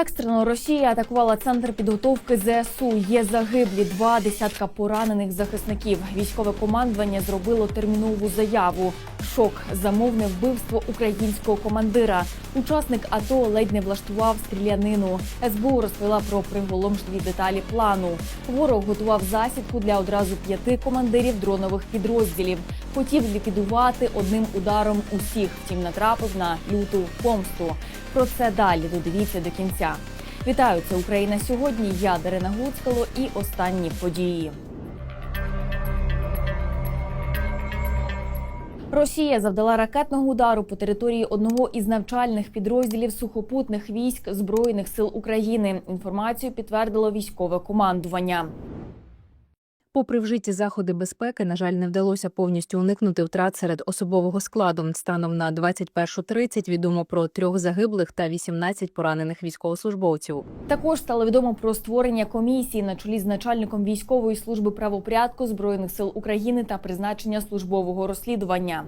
Екстрено Росія атакувала центр підготовки ЗСУ. Є загиблі два десятка поранених захисників. Військове командування зробило термінову заяву. Шок замовне вбивство українського командира. Учасник АТО ледь не влаштував стрілянину. СБУ розповіла про приголомшливі деталі плану. Ворог готував засідку для одразу п'яти командирів дронових підрозділів. Хотів ліквідувати одним ударом усіх. Втім, натрапив на люту помсту. Про це далі додивіться до кінця. Вітаю, це Україна сьогодні. Я Дарина Гуцкало і останні події. Росія завдала ракетного удару по території одного із навчальних підрозділів сухопутних військ збройних сил України. Інформацію підтвердило військове командування. Попри вжиті заходи безпеки, на жаль, не вдалося повністю уникнути втрат серед особового складу. Станом на 21.30 відомо про трьох загиблих та 18 поранених військовослужбовців. Також стало відомо про створення комісії на чолі з начальником військової служби правопорядку збройних сил України та призначення службового розслідування.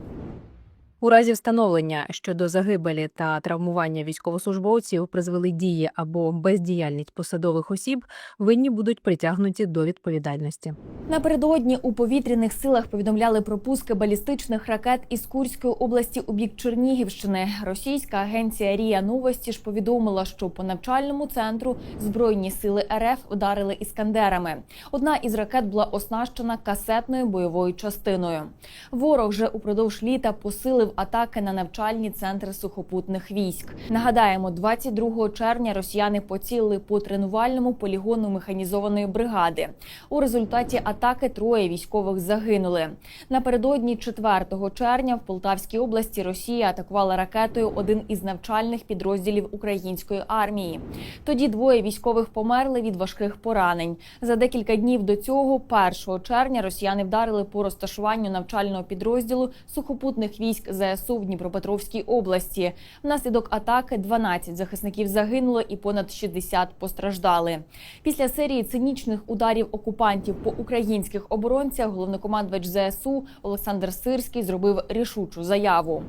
У разі встановлення щодо загибелі та травмування військовослужбовців призвели дії або бездіяльність посадових осіб, винні будуть притягнуті до відповідальності. Напередодні у повітряних силах повідомляли про пуски балістичних ракет із Курської області у бік Чернігівщини. Російська агенція Рія Новості ж повідомила, що по навчальному центру збройні сили РФ вдарили іскандерами. Одна із ракет була оснащена касетною бойовою частиною. Ворог же упродовж літа посилив атаки на навчальні центри сухопутних військ. Нагадаємо, 22 червня росіяни поцілили по тренувальному полігону механізованої бригади. У результаті атаки троє військових загинули. Напередодні 4 червня в Полтавській області Росія атакувала ракетою один із навчальних підрозділів української армії. Тоді двоє військових померли від важких поранень. За декілька днів до цього, 1 червня, росіяни вдарили по розташуванню навчального підрозділу сухопутних військ ЗСУ в Дніпропетровській області. Внаслідок атаки 12 захисників загинуло і понад 60 постраждали. Після серії цинічних ударів окупантів по українських оборонцях головнокомандувач ЗСУ Олександр Сирський зробив рішучу заяву.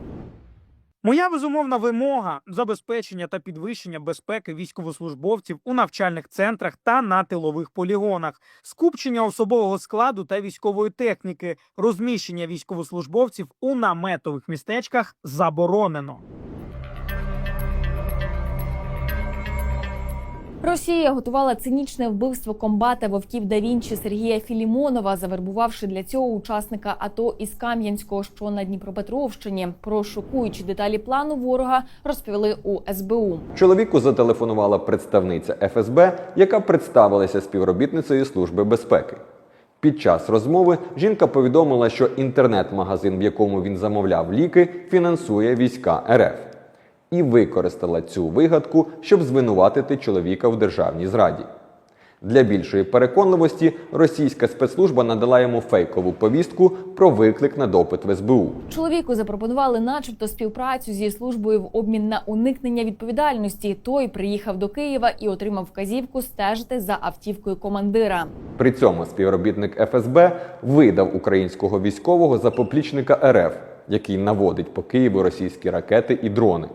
Моя безумовна вимога забезпечення та підвищення безпеки військовослужбовців у навчальних центрах та на тилових полігонах, скупчення особового складу та військової техніки, розміщення військовослужбовців у наметових містечках заборонено. Росія готувала цинічне вбивство комбата вовків да Вінчі Сергія Філімонова, завербувавши для цього учасника АТО із Кам'янського, що на Дніпропетровщині. Про шокуючі деталі плану ворога розповіли у СБУ. Чоловіку зателефонувала представниця ФСБ, яка представилася співробітницею Служби безпеки. Під час розмови жінка повідомила, що інтернет-магазин, в якому він замовляв ліки, фінансує війська РФ, і використала цю вигадку, щоб звинуватити чоловіка в державній зраді. Для більшої переконливості російська спецслужба надала йому фейкову повістку про виклик на допит в СБУ. Чоловіку запропонували, начебто, співпрацю зі службою в обмін на уникнення відповідальності. Той приїхав до Києва і отримав вказівку стежити за автівкою командира. При цьому співробітник ФСБ видав українського військового за поплічника РФ, який наводить по Києву російські ракети і дрони.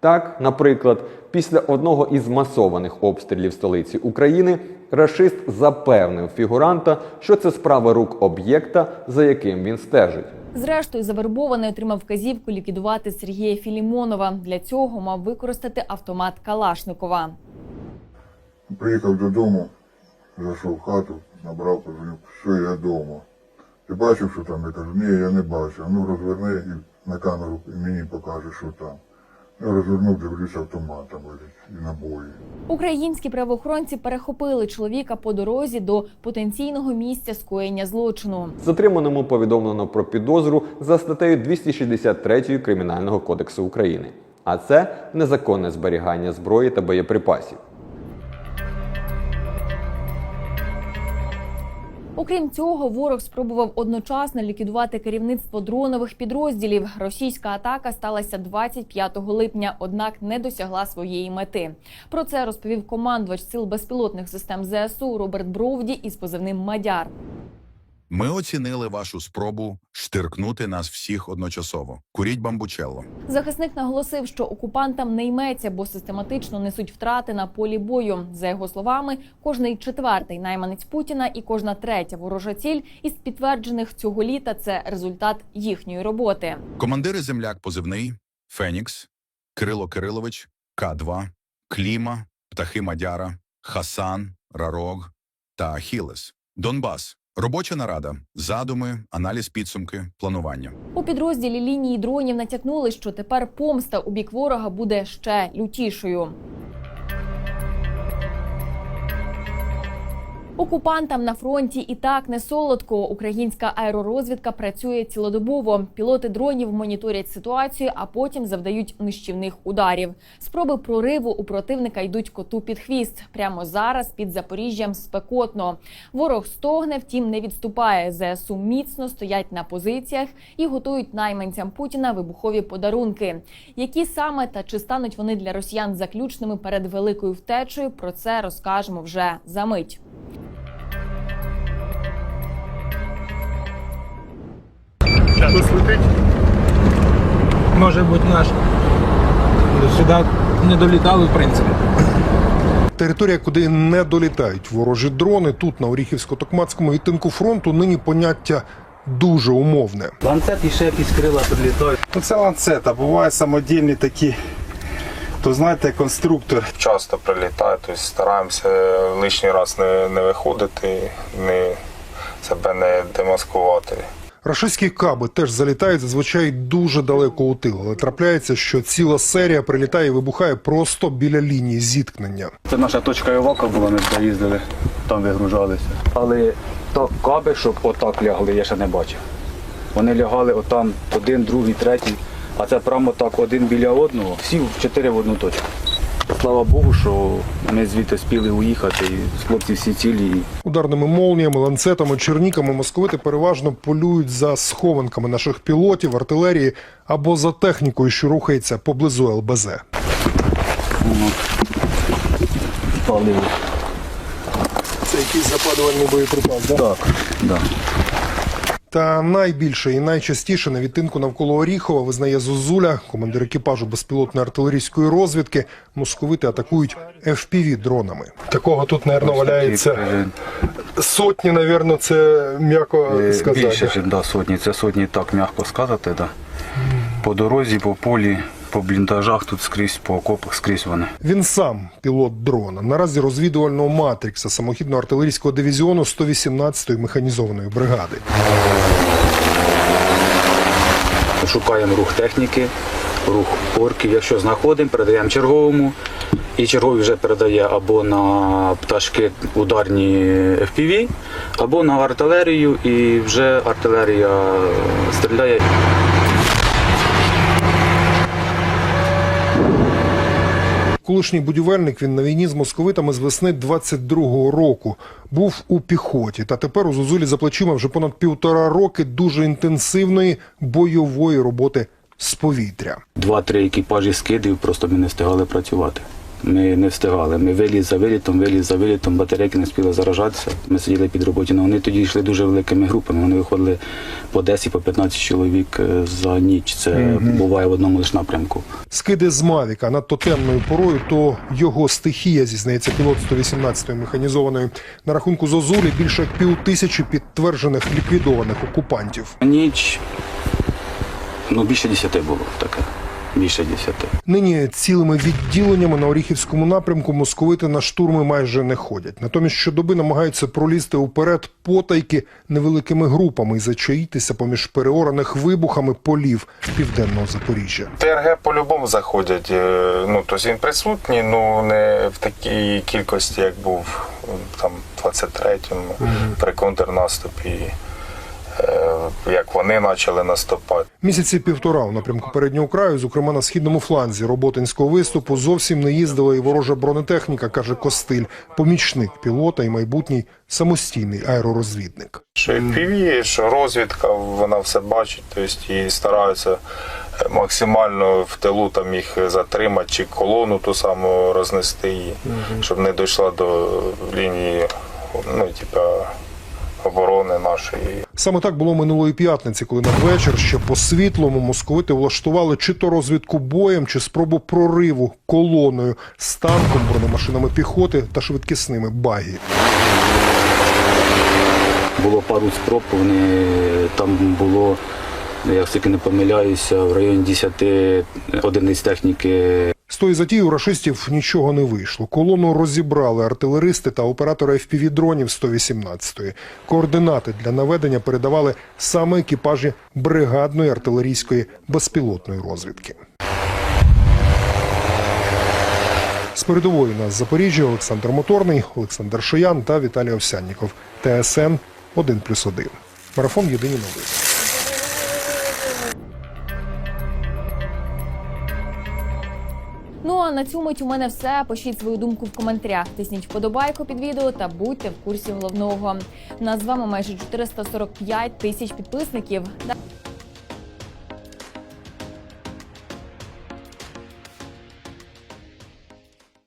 Так, наприклад, після одного із масованих обстрілів столиці України рашист запевнив фігуранта, що це справа рук об'єкта, за яким він стежить. Зрештою, завербований отримав вказівку ліквідувати Сергія Філімонова. Для цього мав використати автомат Калашникова. Приїхав додому, зайшов в хату, набрав, кажу, що я вдома. Ти бачив, що там? Я кажу, ні, я не бачив. Ну розверни і на камеру і мені покаже, що там. Розвернув, дивлюсь, автоматом і набої. Українські правоохоронці перехопили чоловіка по дорозі до потенційного місця скоєння злочину. Затриманому повідомлено про підозру за статтею 263 Кримінального кодексу України. А це незаконне зберігання зброї та боєприпасів. Окрім цього, ворог спробував одночасно ліквідувати керівництво дронових підрозділів. Російська атака сталася 25 липня, однак не досягла своєї мети. Про це розповів командувач сил безпілотних систем ЗСУ Роберт Бровді із позивним Мадяр. Ми оцінили вашу спробу штиркнути нас всіх одночасово. Куріть бамбучелло. Захисник наголосив, що окупантам не йметься, бо систематично несуть втрати на полі бою. За його словами, кожний четвертий найманець Путіна і кожна третя ворожа ціль із підтверджених цього літа це результат їхньої роботи. Командири земляк позивний Фенікс, Кирило Кирилович, К2, Кліма, Птахи Мадяра, Хасан, Рарог та Ахілес. Донбас. Робоча нарада, задуми, аналіз підсумки, планування. У підрозділі лінії дронів натякнули, що тепер помста у бік ворога буде ще лютішою. Окупантам на фронті і так не солодко. Українська аеророзвідка працює цілодобово. Пілоти дронів моніторять ситуацію, а потім завдають нищівних ударів. Спроби прориву у противника йдуть коту під хвіст. Прямо зараз під Запоріжжям спекотно. Ворог стогне, втім не відступає. ЗСУ міцно стоять на позиціях і готують найманцям Путіна вибухові подарунки. Які саме та чи стануть вони для росіян заключними перед великою втечею? Про це розкажемо вже за мить. Щось летить? Може бути наш. Сюди не долітали, в принципі. Територія, куди не долітають ворожі дрони, тут на Оріхівсько-Токмацькому відтинку фронту нині поняття дуже умовне. Ланцет і ще якісь крила прилітають. Ну, це ланцет, а буває самодільні такі. То знаєте, конструктор. часто прилітає, тобто стараємося лишній раз не, не виходити, не, себе не демаскувати. Рашистські каби теж залітають зазвичай дуже далеко у тил, але трапляється, що ціла серія прилітає і вибухає просто біля лінії зіткнення. Це наша точка Івака була, ми туди їздили, там вигружалися. Але то каби, щоб отак лягли, я ще не бачив. Вони лягали отам один, другий, третій, а це прямо так один біля одного, всі в чотири в одну точку. Слава Богу, що ми звідти спіли уїхати, і хлопці всі цілі. Ударними молніями, ланцетами, черніками московити переважно полюють за схованками наших пілотів, артилерії або за технікою, що рухається поблизу ЛБЗ. Це якийсь запалювальний боєприпас, да? Так, да. Та найбільше і найчастіше на відтинку навколо Оріхова визнає Зозуля, командир екіпажу безпілотної артилерійської розвідки. Московити атакують fpv дронами. Такого тут, мабуть, валяється сотні, мабуть, це м'яко Е, сказати. Більше, ніж да, сотні. Це сотні так м'яко сказати. Да. По дорозі, по полі, по бліндажах, тут скрізь, по окопах, скрізь вони. Він сам пілот дрона. Наразі розвідувального матрикса самохідного артилерійського дивізіону 118-ї механізованої бригади. Шукаємо рух техніки, рух орків. Якщо знаходимо, передаємо черговому. І черговий вже передає або на пташки ударні FPV, або на артилерію, і вже артилерія стріляє. Колишній будівельник він на війні з московитами з весни 22-го року. Був у піхоті, та тепер у Зозулі за плечима вже понад півтора роки дуже інтенсивної бойової роботи з повітря. Два-три екіпажі скидів, просто ми не встигали працювати. Ми не встигали. Ми виліз за вилітом, виліз за вилітом, батарейки не спіли заражатися. Ми сиділи під роботі. Ну, вони тоді йшли дуже великими групами. Вони виходили по 10 по 15 чоловік е, за ніч. Це буває в одному лише напрямку. Скиди з Мавіка надто темною порою, то його стихія, зізнається пілот 118-ї механізованої. На рахунку Зозулі більше пів тисячі підтверджених ліквідованих окупантів. Ніч ну, більше 10 було таке. Більше 10. Нині цілими відділеннями на Оріхівському напрямку московити на штурми майже не ходять. Натомість щодоби намагаються пролізти уперед потайки невеликими групами і зачаїтися поміж переораних вибухами полів південного Запоріжжя. ТРГ по-любому заходять. е, Ну, тобто він присутній, ну не в такій кількості, як був там в 23-му при контрнаступі, як вони почали наступати. Місяці півтора у напрямку переднього краю, зокрема на східному фланзі роботинського виступу, зовсім не їздила і ворожа бронетехніка, каже Костиль, помічник пілота і майбутній самостійний аеророзвідник. Що і піві, що розвідка, вона все бачить, тобто і стараються е, максимально в тилу там їх затримати, чи колону ту саму рознести її, щоб не дійшла до лінії, ну, типа, оборони нашої. Саме так було минулої п'ятниці, коли надвечір ще по світлому московити влаштували чи то розвідку боєм, чи спробу прориву колоною з танком, бронемашинами піхоти та швидкісними багі. Було пару спроб, вони там було, я все-таки не помиляюся, в районі 10 одиниць техніки З тої затії у рашистів нічого не вийшло. Колону розібрали артилеристи та оператори FPV-дронів 118-ї. Координати для наведення передавали саме екіпажі бригадної артилерійської безпілотної розвідки. З передової нас Запоріжжя Олександр Моторний, Олександр Шиян та Віталій Овсянніков. ТСН 1+,1. Марафон Єдині новини. Ну а на цю мить у мене все. Пишіть свою думку в коментарях. Тисніть вподобайку під відео та будьте в курсі головного. Нас з вами майже 445 тисяч підписників.